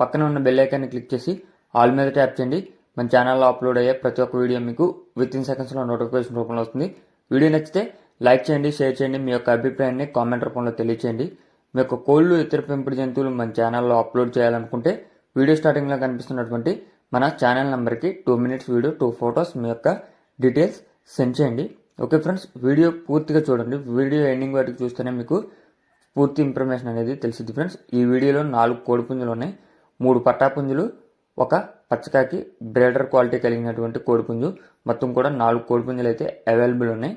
పక్కన ఉన్న బెల్ ఐకాన్ని క్లిక్ చేసి ఆల్ మీద ట్యాప్ చేయండి. మన ఛానల్లో అప్లోడ్ అయ్యే ప్రతి ఒక్క వీడియో మీకు విత్ ఇన్ సెకండ్స్లో నోటిఫికేషన్ రూపంలో వస్తుంది. వీడియో నచ్చితే లైక్ చేయండి షేర్ చేయండి. మీ యొక్క అభిప్రాయాన్ని కామెంట్ రూపంలో తెలియచేయండి. మీ యొక్క కోళ్ళు ఇతర పెంపుడు జంతువులు మన ఛానల్లో అప్లోడ్ చేయాలనుకుంటే వీడియో స్టార్టింగ్లో కనిపిస్తున్నటువంటి మన ఛానల్ నెంబర్కి two minutes video two photos మీ యొక్క డీటెయిల్స్ సెండ్ చేయండి. ఓకే ఫ్రెండ్స్ వీడియో పూర్తిగా చూడండి. వీడియో ఎండింగ్ వరకు చూస్తేనే మీకు పూర్తి ఇన్ఫర్మేషన్ అనేది తెలిసింది ఫ్రెండ్స్ ఈ వీడియోలో నాలుగు కోడిపుంజులు ఉన్నాయి. మూడు పట్టాపుంజులు ఒక పచ్చకాకి బ్రేడర్ క్వాలిటీ కలిగినటువంటి కోడిపుంజు. మొత్తం కూడా నాలుగు కోడిపుంజులు అయితే అవైలబుల్ ఉన్నాయి.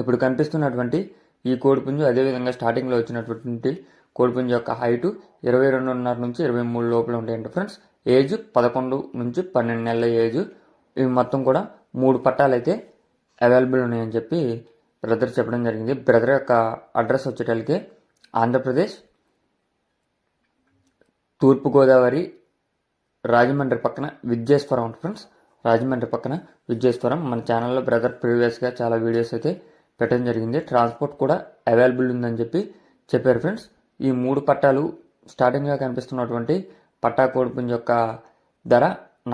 ఇప్పుడు కనిపిస్తున్నటువంటి ఈ కోడిపుంజు అదేవిధంగా స్టార్టింగ్లో వచ్చినటువంటి కోడిపుంజు యొక్క హైటు ఇరవై రెండున్నర నుంచి ఇరవై మూడు లోపల ఉంటాయండి ఫ్రెండ్స్ ఏజ్ పదకొండు నుంచి పన్నెండు నెలల ఏజ్ ఇవి మొత్తం కూడా మూడు పట్టాలు అయితే అవైలబుల్ ఉన్నాయని చెప్పి బ్రదర్ చెప్పడం జరిగింది. బ్రదర్ యొక్క అడ్రస్ వచ్చేటలకి ఆంధ్రప్రదేశ్ తూర్పుగోదావరి రాజమండ్రి పక్కన విద్యేశ్వరం ఉంటుంది ఫ్రెండ్స్. రాజమండ్రి పక్కన విద్యేశ్వరం మన ఛానల్లో బ్రదర్ ప్రీవియస్గా చాలా వీడియోస్ అయితే పెట్టడం జరిగింది. ట్రాన్స్పోర్ట్ కూడా అవైలబుల్ ఉందని చెప్పి చెప్పారు ఫ్రెండ్స్. ఈ మూడు పట్టాలు స్టార్టింగ్గా కనిపిస్తున్నటువంటి పట్టా కోడిపుంజ యొక్క ధర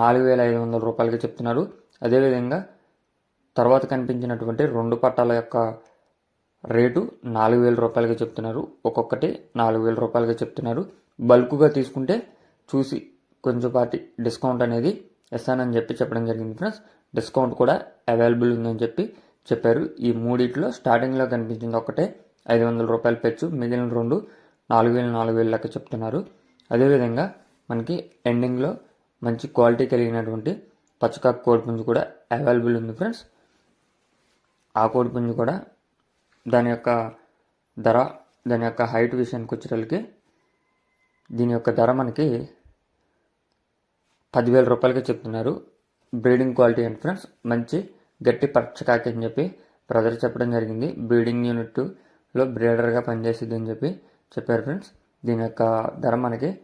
నాలుగు వేల ఐదు వందల రూపాయలకి చెప్తున్నారు. అదేవిధంగా తర్వాత కనిపించినటువంటి రెండు పట్టాల యొక్క రేటు నాలుగు వేల రూపాయలుగా చెప్తున్నారు. ఒక్కొక్కటి నాలుగు వేల రూపాయలుగా చెప్తున్నారు. బల్క్గా తీసుకుంటే చూసి కొంచెం పాటి డిస్కౌంట్ అనేది ఇస్తానని చెప్పి చెప్పడం జరిగింది ఫ్రెండ్స్. డిస్కౌంట్ కూడా అవైలబుల్ ఉందని చెప్పి చెప్పారు. ఈ మూడిట్లో స్టార్టింగ్లో కనిపించింది ఒకటే ఐదు వందల రూపాయల పెచ్చు మిగిలిన రెండు నాలుగు వేలు నాలుగు వేలు లెక్క చెప్తున్నారు. అదేవిధంగా మనకి ఎండింగ్లో మంచి క్వాలిటీ కలిగినటువంటి పచ్చకాకు కోడిపుంజు కూడా అవైలబుల్ ఉంది ఫ్రెండ్స్. ఆ కోడిపుంజు కూడా దాని యొక్క ధర దాని యొక్క హైట్ విషయానికి వచ్చేటలకి దీని యొక్క ధర మనకి పదివేల రూపాయలకి చెప్తున్నారు. Breeding quality and friends. మంచి గట్టి పచ్చకాకి అని చెప్పి బ్రదర్ చెప్పడం జరిగింది. బ్రీడింగ్ యూనిట్లో బ్రీడర్గా పనిచేసేది అని చెప్పి చెప్పారు ఫ్రెండ్స్. దీని యొక్క ధర మనకి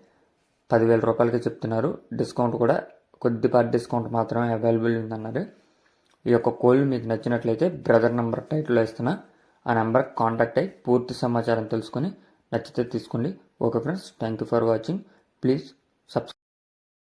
పదివేల రూపాయలకి చెప్తున్నారు. డిస్కౌంట్ కూడా కొద్దిపాటి డిస్కౌంట్ మాత్రమే అవైలబుల్ ఉందన్నారు. ఈ యొక్క కోళ్ళు మీకు నచ్చినట్లయితే బ్రదర్ నెంబర్ టైటిల్లో ఇస్తున్నా. ఆ నెంబర్కి కాంటాక్ట్ అయ్యి పూర్తి సమాచారం తెలుసుకొని నచ్చితే తీసుకోండి. Okay friends thank you for watching. Please subscribe